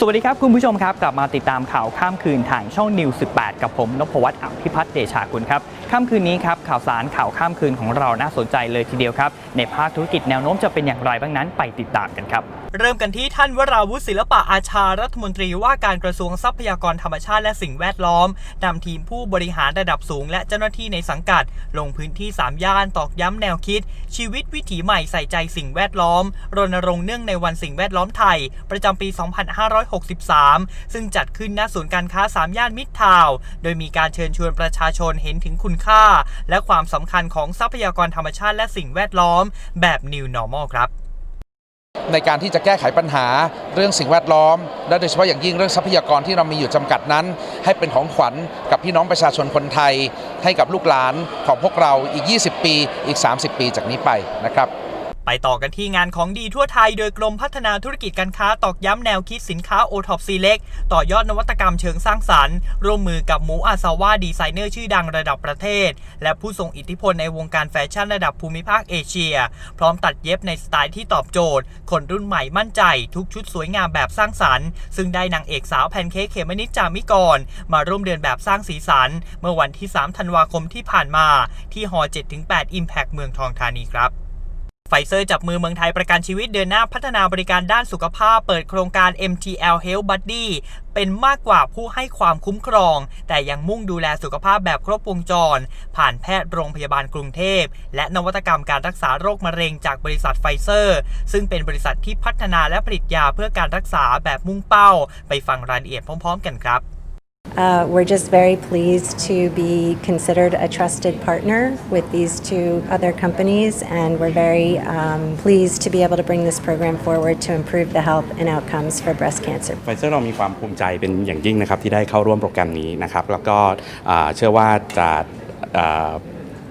สวัสดีครับ คุณผู้ชมครับ กลับมาติดตามข่าวข้ามคืนทางช่องนิว 18 กับผมนพวัฒน์อภิพัฒน์เดชาคุณครับค่ำคืนนี้ครับข่าวสารข่าวข้ามคืนของเราน่าสนใจเลยทีเดียวครับ ในภาคธุรกิจแนวโน้มจะเป็นอย่างไรบ้างนั้นไปติดตามกันครับเริ่มกันที่ท่านวราวุฒิศิลปะอาชารัฐมนตรีว่าการกระทรวงทรัพยากรธรรมชาติและสิ่งแวดล้อมนำทีมผู้บริหารระดับสูง และเจ้าหน้าที่ในสังกัด ลงพื้นที่ 3 ย่านตอกย้ำแนวคิด ชีวิตวิถีใหม่ใส่ใจสิ่งแวดล้อม รณรงค์เนื่องในวันสิ่งแวดล้อมไทย ประจำปี 2563 ซึ่งจัดขึ้นณศูนย์การค้า 3 ย่านมิตรทาว โดยมีการเชิญชวนประชาชนเห็นถึงคุณค่า และความสำคัญของทรัพยากรธรรมชาติและสิ่งแวดล้อม แบบ New Normal ครับ ในการที่จะแก้ไขปัญหาเรื่องสิ่งแวดล้อม และโดยเฉพาะอย่างยิ่งเรื่องทรัพยากรที่เรามีอยู่จำกัดนั้น ให้เป็นของขวัญกับพี่น้องประชาชนคนไทย ให้กับลูกหลานของพวกเราอีก 20 ปี อีก 30 ปีจากนี้ไปนะครับ ไปต่อกันที่งานของดีทั่วไทยโดยกรมพัฒนาธุรกิจการค้าตอกย้ำแนวคิดสินค้าโอท็อปซีเล็กต่อยอดนวัตกรรมเชิงสร้างสรรค์ ร่วมมือกับหมูอาซาว่าดีไซเนอร์ชื่อดังระดับประเทศ และผู้ทรงอิทธิพลในวงการแฟชั่นระดับภูมิภาคเอเชีย พร้อมตัดเย็บในสไตล์ที่ตอบโจทย์ คนรุ่นใหม่มั่นใจ ทุกชุดสวยงามแบบสร้างสรรค์ ซึ่งได้นางเอกสาวแพนเค้กเขมนิจามิกร มาร่วมเดินแบบสร้างสีสัน เมื่อวันที่ 3 ธันวาคมที่ผ่านมา ที่ฮอ7-8 Impact เมืองทองธานีครับ ไฟเซอร์จับมือเมืองไทยประกันชีวิตเดินหน้าพัฒนาบริการด้านสุขภาพ เปิดโครงการ MTL Health Buddy เป็นมากกว่าผู้ให้ความคุ้มครอง แต่ยังมุ่งดูแลสุขภาพแบบครบวงจร ผ่านแพทย์โรงพยาบาลกรุงเทพ และนวัตกรรมการรักษาโรคมะเร็งจากบริษัทไฟเซอร์ ซึ่งเป็นบริษัทที่พัฒนาและผลิตยาเพื่อการรักษาแบบมุ่งเป้า ไปฟังรายละเอียดพร้อม ๆ กันครับ Uh, we're just very pleased to be considered a trusted partner with these two other companies, and we're very um, pleased to be able to bring this program forward to improve the health and outcomes for breast cancer. ไฟเซอร์เรามีความภูมิใจเป็นอย่างยิ่งนะครับที่ได้เข้าร่วมโปรแกรมนี้นะครับแล้วก็อ่าเชื่อว่าจะอ่า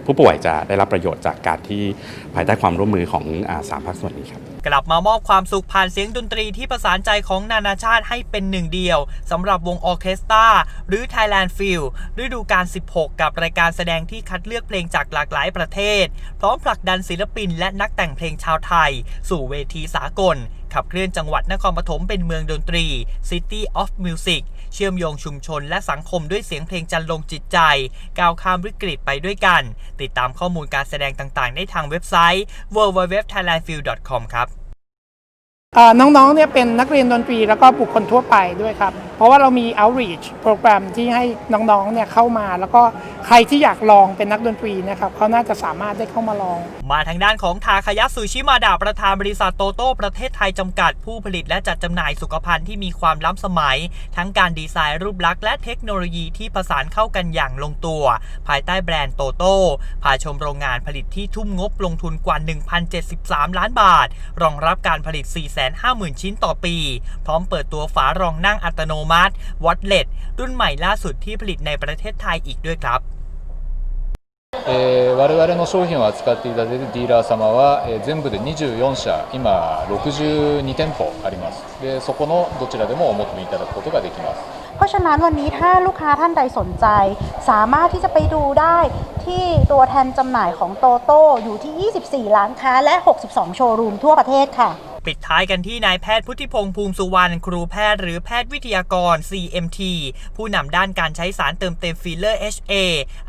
ผู้ป่วยจะได้รับประโยชน์จากการที่ภายใต้ความร่วมมือของสามภาคส่วนนี้ครับกลับมามอบความสุขผ่านเสียงดนตรีที่ประสานใจของนานาชาติให้เป็นหนึ่งเดียวสำหรับวงออเคสตราหรือ Thailand f e e l ฤดูกาล 16 กับรายการแสดงที่คัดเลือกเพลงจากหลากหลายประเทศ พร้อมผลักดันศิลปินและนักแต่งเพลงชาวไทย สู่เวทีสากลขับเคลื่อนจังหวัดนครปฐมเป็นเมืองดนตรี City of Music เชื่อมโยงชุมชนและสังคมด้วยเสียงเพลงจันลงจิตใจ ก้าวข้ามวิกฤตไปด้วยกัน ติดตามข้อมูลการแสดงต่างๆ ได้ทางเว็บไซต์ www.thailandfeel.com ครับน้องๆเนี่ยเป็นนักเรียนดนตรีแล้วก็บุคคลทั่วไปด้วยครับ เพราะว่าเรามี outreach โปรแกรมที่ให้น้องๆ เนี่ยเข้ามา แล้วก็ใครที่อยากลองเป็นนักดนตรีนะครับเขาน่าจะสามารถได้เข้ามาลอง มาทางด้านของทาคายะซูชิมาดาประธานบริษัทโตโต้ประเทศไทยจำกัดผู้ผลิตและจัดจำหน่ายสุขภัณฑ์ที่มีความล้ำสมัย ทั้งการดีไซน์รูปลักษณ์และเทคโนโลยีที่ผสานเข้ากันอย่างลงตัว ภายใต้แบรนด์โตโต้พาชมโรงงานผลิตที่ทุ่มงบลงทุนกว่า 1,073 ล้านบาท รองรับการผลิต 450,000 ชิ้นต่อปี พร้อมเปิดตัวฝารองนั่งอัตโนมัติวอตเลตรุ่นใหม่ล่าสุดที่ผลิตในประเทศไทยอีกด้วยครับ えー我々の商品を扱っていただいているディーラー様は、えー全部で24社今62店舗ありますでそこのどちらでもお求めいただくことができます เพราะฉะนั้นวันนี้ถ้าลูกค้าท่านใดสนใจ สามารถที่จะไปดูได้ที่ตัวแทนจำหน่ายของโตโต้อยู่ที่ 24 ร้านค้าและ 62 โชว์รูมทั่วประเทศค่ะ ปิดท้ายกันที่นายแพทย์พุทธิพงษ์ภูมิสุวรรณครูแพทย์หรือแพทย์วิทยากร CMT ผู้นำด้านการใช้สารเติมเต็มฟิลเลอร์ HA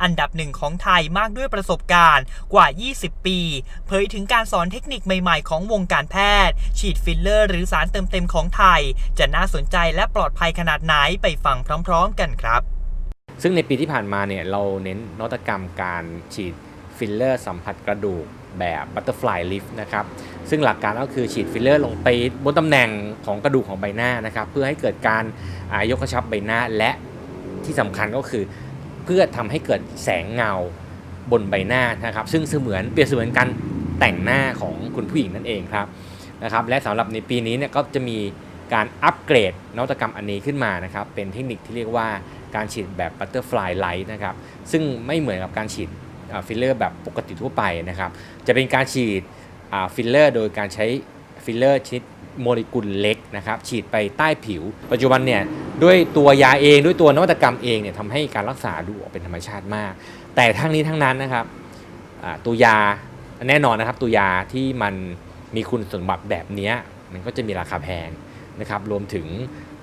อันดับหนึ่งของไทยมากด้วยประสบการณ์กว่า 20 ปี เผยถึงการสอนเทคนิคใหม่ๆ ของวงการแพทย์ ฉีดฟิลเลอร์หรือสารเติมเต็มของไทย จะน่าสนใจและปลอดภัยขนาดไหนไปฟังพร้อม ๆ กันครับ ซึ่งในปีที่ผ่านมาเนี่ยเราเน้นนวัตกรรมการฉีด ฟิลเลอร์สัมผัสกระดูกแบบบัตเตอร์ฟลายลิฟต์นะครับ ซึ่งหลักการก็คือฉีดฟิลเลอร์ลงไปบนตำแหน่งของกระดูกของใบหน้านะครับ เพื่อให้เกิดการายกกระชับใบหน้าและที่สำคัญก็คือ เพื่อทำให้เกิดแสงเงาบนใบหน้านะครับ ซึ่งเสมือนเปรียบเสมือนการแต่งหน้าของคุณผู้หญิงนั่นเองครับนะครับ และสำหรับในปีนี้เนี่ยก็จะมีการอัปเกรดนวัตกรรมอันนี้ขึ้นมานะครับ เป็นเทคนิคที่เรียกว่าการฉีดแบบบัตเตอร์ฟลายไลท์นะครับ ซึ่งไม่เหมือนกับการฉีด ฟิลเลอร์แบบปกติทั่วไปนะครับจะเป็นการฉีดฟิลเลอร์โดยการใช้ฟิลเลอร์ชนิดโมเลกุลเล็กนะครับฉีดไปใต้ผิว ปัจจุบันเนี่ยด้วยตัวยาเองด้วยตัวนวัตกรรมเองเนี่ยทำให้การรักษาดูออกเป็นธรรมชาติมาก แต่ทั้งนี้ทั้งนั้นนะครับตัวยาแน่นอนนะครับตัวยาที่มันมีคุณสมบัติแบบนี้มันก็จะมีราคาแพงนะครับรวมถึง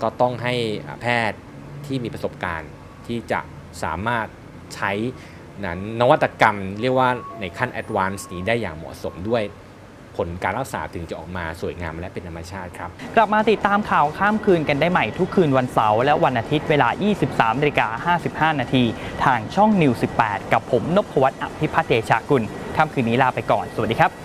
ก็ต้องให้แพทย์ที่มีประสบการณ์ที่จะสามารถใช้ นั้นนวัตกรรมเรียกว่าในขั้นแอดวานซ์นี้ได้อย่างเหมาะสมด้วยผลการรักษาถึงจะออกมาสวยงามและเป็นธรรมชาติครับ กลับมาติดตามข่าวข้ามคืนกันได้ใหม่ทุกคืนวันเสาร์และวันอาทิตย์เวลา 23นาฬิกา55 นาที ทางช่องนิว 18 กับผมนพวัตอภิพัฒน์เดชากุลค่ำคืนนี้ลาไปก่อน สวัสดีครับ